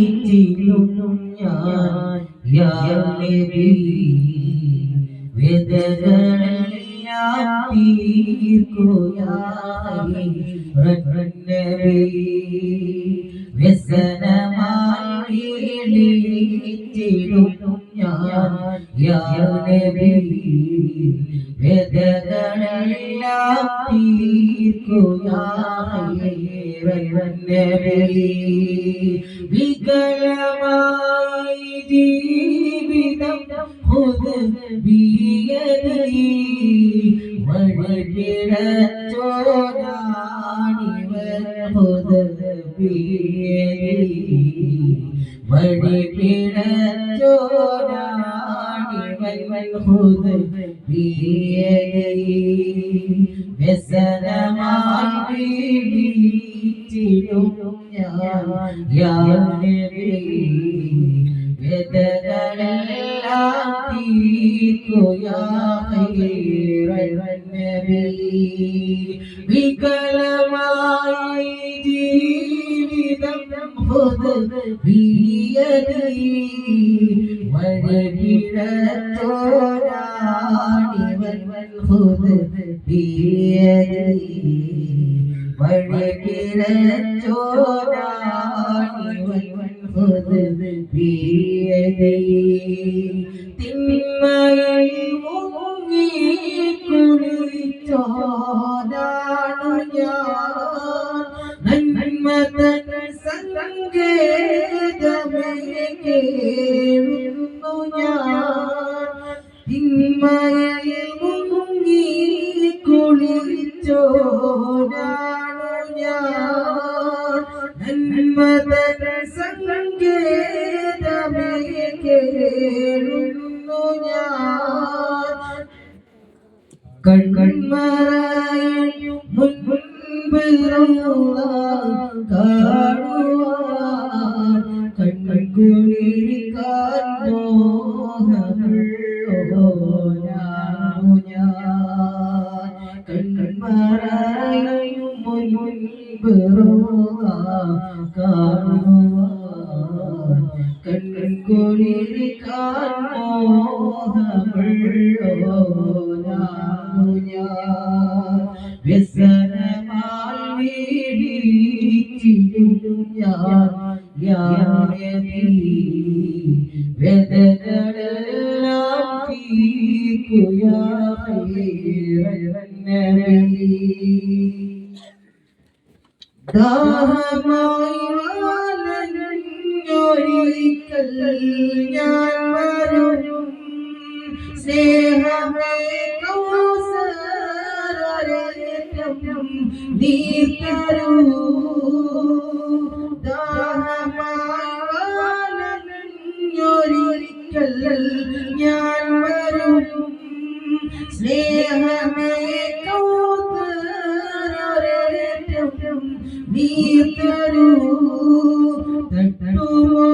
വീട്ടിലും ഞാൻ വ്യസനമായി വിളിച്ചിടും ഞാൻ യാ നബി വേദനകളെല്ലാം തീർക്കുകയായി വികലമായി ജീവിതം ഹുദബിയതി വഴികിടച്ചോരാണിവർ ഹുദബിയതി വഴികിടച്ചോരാണിവൻ ഹുദബിയതി വ്യസനമായി പീഡിച്ചിടും ഞാൻ വേദനകളെല്ലാം വികലമായി ജീവിതം ഹൃദയതി വഴിപിടത്തോരാണിവൻ ഹൃദയതി ഹൃദയതി തിന്മയിൽ മുങ്ങി കുളിച്ചോരാണു ഞാൻ നന്മതൻ സങ്കേതമേ കേഴുന്നു ഞാൻ തിന്മയിൽ മുങ്ങി കുളിച്ചോരാണു നന്മതൻ സങ്കേതമേ കേഴുന്നു ഞാൻ. കൺമറയും മുൻപ് കാണുവാൻ കൺകുളിരിക്കാൻ മോഹമുള്ളോനാണു ഞാൻ. കൺമറയും മുൻപ് കാണുവാൻ കൺകുളിരിക്കാൻ മോഹമുള്ളോനാണു ഞാൻ വ്യസനമായി വീടിച്ചിടും ഞാൻ യാ നബി വേദനകളെല്ലാം തീർക്കുയാ നബി ദാഹമായി വാലഞ്ഞൊരിക്കൽ ഞാൻ വരും സ്നേഹമേ കൗസരേറ്റം നീ തരൂ ദാഹമായി വാലഞ്ഞൊരിക്കൽ ഞാൻ വരും സ്നേഹമേ തട്ടുമോ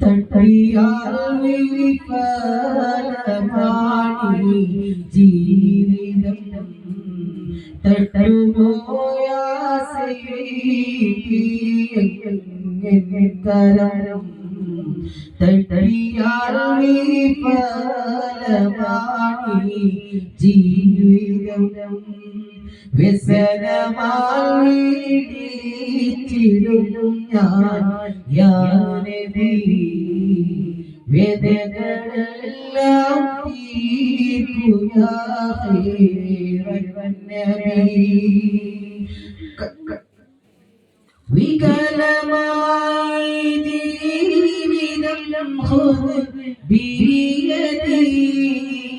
തട്ടിയാൽ വിഫലമായി ജീവിതം തട്ടുമോ യാ വിഫലമായി ജീവിതം വ്യസനമായിടും ഞാൻ. യാ നബി വേദനകളെല്ലാം തീർക്കുകയായി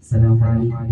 السلام عليكم